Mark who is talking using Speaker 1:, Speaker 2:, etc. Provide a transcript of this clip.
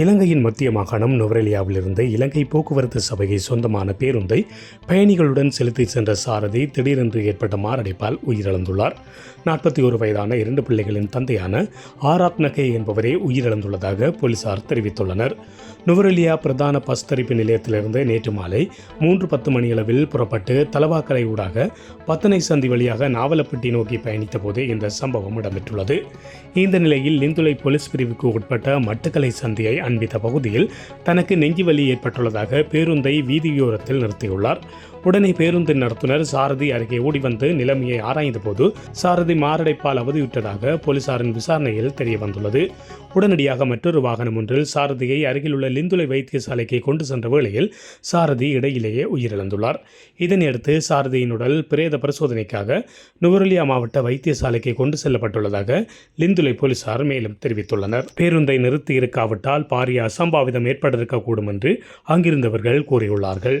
Speaker 1: இலங்கையின் மத்திய மாகாணம் நுவரெலியாவிலிருந்து இலங்கை போக்குவரத்து சபையை சொந்தமான பேருந்தை பயணிகளுடன் செலுத்தி சென்ற சாரதி திடீரென்று ஏற்பட்ட மாரடைப்பால் உயிரிழந்துள்ளார். நாற்பத்தி ஒரு வயதான இரண்டு பிள்ளைகளின் தந்தையான ஆராத் நகை என்பவரே உயிரிழந்துள்ளதாக போலீசார் தெரிவித்துள்ளனர். நுவரெலியா பிரதான பஸ் தரிப்பு நிலையத்திலிருந்து நேற்று மாலை மூன்று பத்து மணியளவில் புறப்பட்டு தலவாக்கரை ஊடாக பத்தனை சந்தி வழியாக நாவலப்பட்டி நோக்கி பயணித்த போதே இந்த சம்பவம் இடம்பெற்றுள்ளது. இந்த நிலையில் லிந்துலை போலீஸ் பிரிவுக்கு உட்பட்ட மட்டுக்கலை சந்தியை அண்மித்த பகுதியில் தனக்கு நெஞ்சுவலி ஏற்பட்டுள்ளதாக பேருந்தை வீதியோரத்தில் நிறுத்தியுள்ளார். உடனே பேருந்து நடத்துனர் சாரதி அருகே ஓடி வந்து நிலைமையை ஆராய்ந்தபோது சாரதி மாரடைப்பால் அவதியுற்றதாக போலீசாரின் விசாரணையில் தெரிய வந்துள்ளது உடனடியாக மற்றொரு வாகனம் ஒன்றில் சாரதியை அருகிலுள்ள லிந்துலை வைத்தியசாலைக்கு கொண்டு சென்ற வேளையில் சாரதி இடையிலேயே உயிரிழந்துள்ளார். இதனையடுத்து சாரதியின் உடல் பிரேத பரிசோதனைக்காக நுவரெலியா மாவட்ட வைத்தியசாலைக்கு கொண்டு செல்லப்பட்டுள்ளதாக லிந்துலை போலீசார் மேலும் தெரிவித்துள்ளனர். பேருந்தை நிறுத்தி இருக்காவிட்டால் பாரிய அசம்பாவிதம் ஏற்பட்டிருக்கக்கூடும் என்று அங்கிருந்தவர்கள் கூறியுள்ளார்கள்.